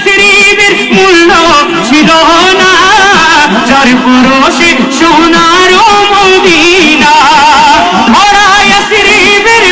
ইয়াসরিবের মূল্য ছিল না যার পরশে সোনার মদিনা।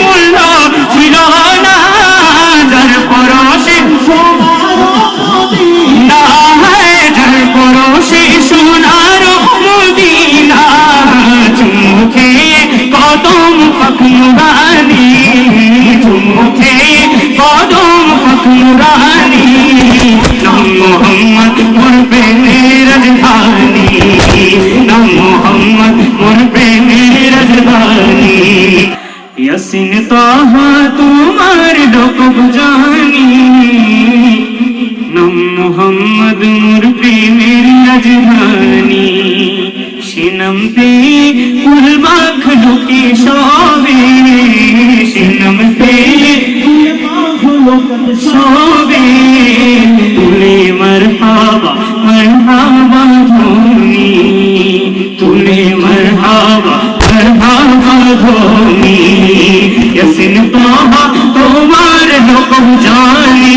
মূল্য ছিল না যার পরশে সোনার চুমুখে কদম ফকনুরানি নাম মোহাম্মদ মোর প্রেমের রাজধানী নাম মোহাম্মদ মোর প্রেমের রাজধানী ইয়াসিন তাহা তোমার লোক জানি নাম মোহাম্মদ মোর প্রেমের রাজধানী সিনম পে ফুলবাখ ঢুকে সবে সিনম সবে তুলে মরহাবা মরহাবা ধোনি তুলে মরহাবা মরহাবা ধোনি ইয়াসিন তাহা তোমার লোক জানি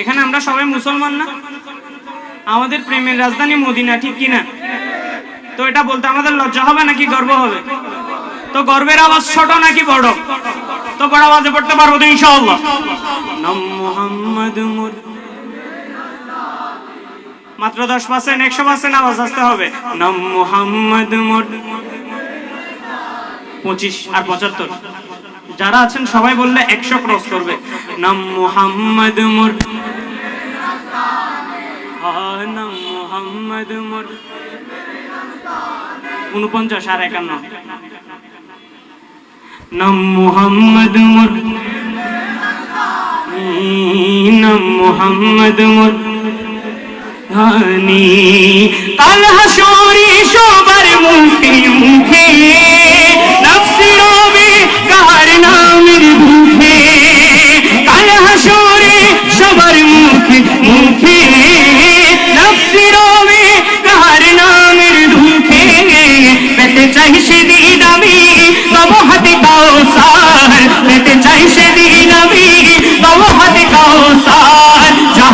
এখানে আমরা সবাই মুসলমান না? আমাদের প্রেমের রাজধানী মদিনা, ঠিক কি না? তো এটা বলতে আমাদের লজ্জা হবে নাকি গর্ব হবে? তো গর্বের আওয়াজ ছোট নাকি বড়? তো বড় আওয়াজে পড়তে পারব তো ইনশাআল্লাহ। নাম মোহাম্মদ মোর মাত্র দশ পার্সেন্ট, একশো পার্সেন্ট আওয়াজ আসতে হবে। মোহাম্মদ পঁচিশ আর পঁচাত্তর। যারা আছেন সবাই বললে একশো ক্রস করবে। নাম মোহাম্মদ মোর নাম মোহাম্মদ মোর উনপঞ্চাশ আর একান্ন। নাম মোহাম্মদ মোর নাম মোহাম্মদ মোর ধানি কাল হাসরি সবার মুখে মুখে, নফসি রবে কার নামের মুখে কাল হাসরে সবার মুখে মুখে, নফসি রবে কার নামের মুখে পেতে চাই সেদিন আমি তব হাতে কাউসার পেতে চাই সেদিন আমি তব হাতে কাউসার যা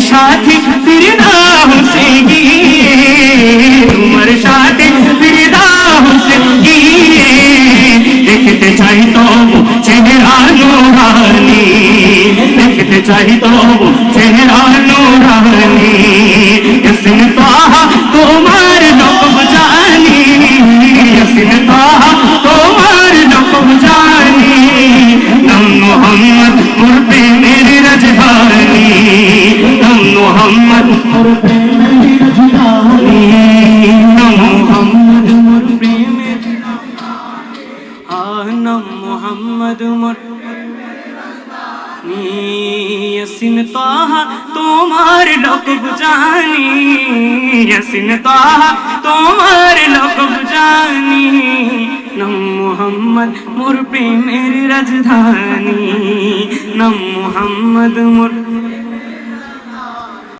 সাথে ফিরদাউসে গিয়ে। তোমার সাথে ফিরদাউসে গিয়ে। দেখতে চাই তো চেহারা নোরানি। দেখতে চাই তো চেহারা নোরানি। ইসম তাহা তোমার লকব জানি ইসম আহ নাম মোহাম্মদ মোর ইয়াসিন তাহা তোমার লকব জানি ইয়াসিন তাহা তোমার লকব জানি নাম মোহাম্মদ মোর প্রেমের রাজধানী নাম মোহাম্মদ মোর